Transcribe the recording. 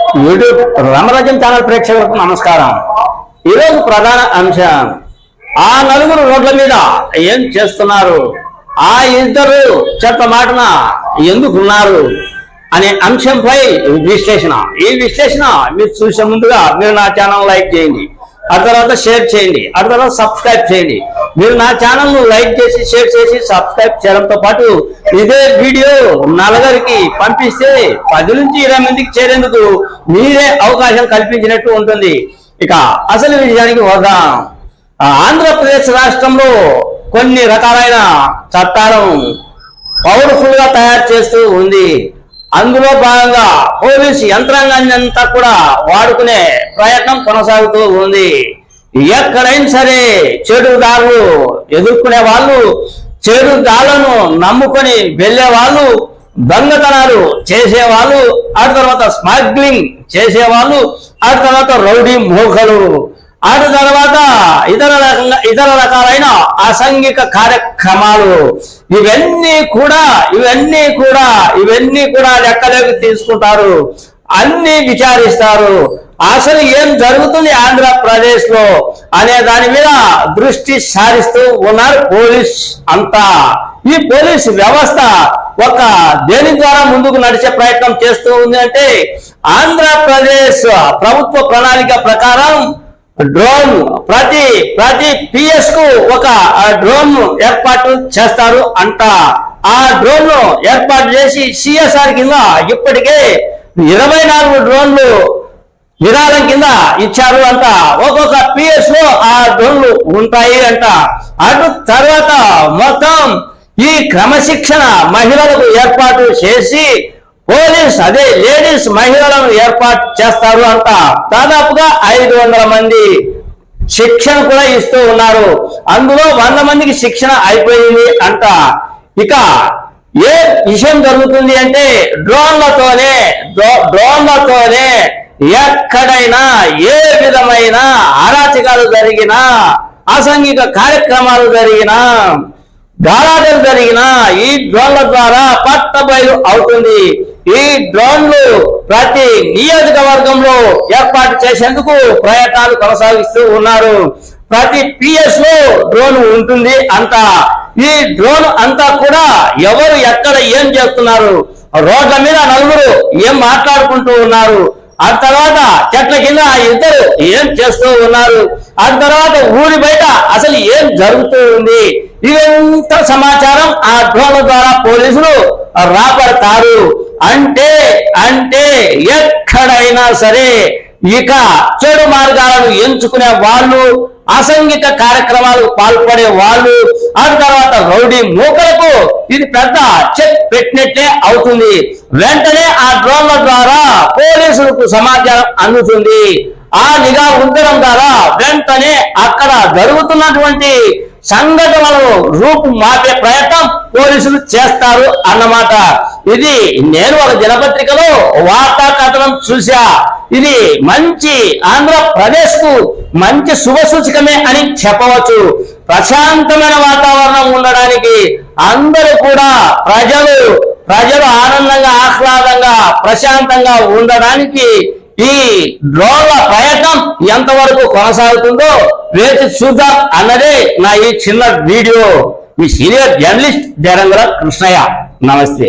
YouTube Ramarajyam channel ప్రేక్షకులకు నమస్కారం. ఈరోజు ప్రధాన అంశం ఆ నలుగురు రోడ్ల మీద ఏం చేస్తున్నారు? ఆ ఇద్దరు చెత్త మాటన ఎందుకున్నారు? అనే అంశంపై విశ్లేషణ. ఈ విశ్లేషణ మీరు చూసే ముందుగా మీరు నా ఛానల్ లైక్ చేయండి. ఆ తర్వాత షేర్ చేయండి. ఆ తర్వాత సబ్స్క్రైబ్ చేయండి. మీరు నా ఛానల్ను లైక్ చేసి షేర్ చేసి సబ్స్క్రైబ్ చేయడంతో పాటు ఇదే వీడియో నలుగురికి పంపిస్తే పది నుంచి ఇరవై మందికి చేరేందుకు మీరే అవకాశం కల్పించినట్టు ఉంటుంది. ఇక అసలు విషయానికి వద్దాం. ఆంధ్రప్రదేశ్ రాష్ట్రంలో కొన్ని రకాలైన చట్టాలను పవర్ఫుల్గా తయారు చేస్తూ ఉంది. అందులో భాగంగా పోలీసు యంత్రాంగాన్ని అంతా కూడా వాడుకునే ప్రయత్నం కొనసాగుతూ ఉంది. ఎక్కడైనా సరే చెడుదారులు ఎదుర్కొనే వాళ్ళు చెడు దారులను నమ్ముకొని వెళ్ళే వాళ్ళు దొంగతనాలు చేసేవాళ్ళు ఆ తర్వాత స్మగ్లింగ్ చేసేవాళ్ళు ఆ తర్వాత రౌడీ మోకలు ఆ తర్వాత ఇతర రకంగా ఇతర రకాలైన అసంఘిక కార్యక్రమాలు. ఇవన్నీ కూడా ఇవన్నీ కూడా ఇవన్నీ కూడా లెక్కలోకి తీసుకుంటారు. అన్ని విచారిస్తారు. అసలు ఏం జరుగుతుంది ఆంధ్రప్రదేశ్లో అనే దాని మీద దృష్టి సారిస్తూ ఉన్నారు పోలీస్ అంతా. ఈ పోలీస్ వ్యవస్థ ఒక దేని ద్వారా ముందుకు నడిచే ప్రయత్నం చేస్తూ ఉంది అంటే ఆంధ్రప్రదేశ్ ప్రభుత్వ ప్రణాళిక ప్రకారం డ్రోన్ ప్రతి ప్రతి పిఎస్కు ఒక డ్రోన్ ఏర్పాటు చేస్తారు అంట. ఆ డ్రోన్ ఏర్పాటు చేసి సిఎస్ఆర్ కింద ఇప్పటికే ఇరవై నాలుగు డ్రోన్లు విరాళం కింద ఇచ్చారు అంట. ఒక్కొక్క పిఎస్లో ఆ డ్రోన్లు ఉంటాయి అంట. అటు తర్వాత మొత్తం ఈ క్రమశిక్షణ మహిళలకు ఏర్పాటు చేసి పోలీస్ అదే లేడీస్ మహిళలను ఏర్పాటు చేస్తారు అంట. దాదాపుగా ఐదు వందల మంది శిక్షణ కూడా ఇస్తూ ఉన్నారు. అందులో వంద మందికి శిక్షణ అయిపోయింది అంట. ఇక ఏ విషయం జరుగుతుంది అంటే డ్రోన్లతోనే డ్రోన్లతోనే ఎక్కడైనా ఏ విధమైన అరాచకాలు జరిగినా అసాంఘిక కార్యక్రమాలు జరిగినా గాలాటలు జరిగినా ఈ డ్రోన్ల ద్వారా పట్టబయలు అవుతుంది. ఈ డ్రోన్లు ప్రతి నియోజకవర్గంలో ఏర్పాటు చేసేందుకు ప్రయత్నాలు కొనసాగిస్తూ ఉన్నారు. ప్రతి పిఎస్లో డ్రోన్ ఉంటుంది అంత. ఈ డ్రోన్ అంతా కూడా ఎవరు ఎక్కడ ఏం చేస్తున్నారు? రోడ్ల మీద నలుగురు ఏం మాట్లాడుకుంటూ ఉన్నారు? ఆ తర్వాత చెట్ల కింద ఆ ఇద్దరు ఏం చేస్తూ ఉన్నారు? ఆ తర్వాత ఊరి బయట అసలు ఏం జరుగుతూ ఉంది? ఇదంతా సమాచారం ఆ డ్రోన్ ద్వారా పోలీసులు రాబడతారు. అంటే అంటే ఎక్కడైనా సరే ఇక చెడు మార్గాలను ఎంచుకునే వాళ్ళు అసంఘిక కార్యక్రమాలకు పాల్పడే వాళ్ళు ఆ తర్వాత రౌడీ మూకలకు ఇది పెద్ద చెక్ పెట్టినట్టే అవుతుంది. వెంటనే ఆ డ్రోన్ల ద్వారా పోలీసులకు సమాచారం అందుతుంది. ఆ నిఘా ఉంచడం ద్వారా వెంటనే అక్కడ జరుగుతున్నటువంటి సంఘటనలు రూపు మార్చే ప్రయత్నం పోలీసులు చేస్తారు అన్నమాట. ఇది నేను ఒక దినపత్రికలో వార్తా కథనం చూసా ఇది మంచి ఆంధ్రప్రదేశ్కు మంచి శుభ సూచకమే అని చెప్పవచ్చు. ప్రశాంతమైన వాతావరణం ఉండడానికి అందరూ కూడా ప్రజలు ప్రజలు ఆనందంగా ఆహ్లాదంగా ప్రశాంతంగా ఉండడానికి ఈ డ్రోన్ల ప్రయత్నం ఎంతవరకు కొనసాగుతుందో వేచి చూద్దాం అన్నదే నా ఈ చిన్న వీడియో. మీ సీనియర్ జర్నలిస్ట్ జరంగర కృష్ణయ్య. నమస్తే.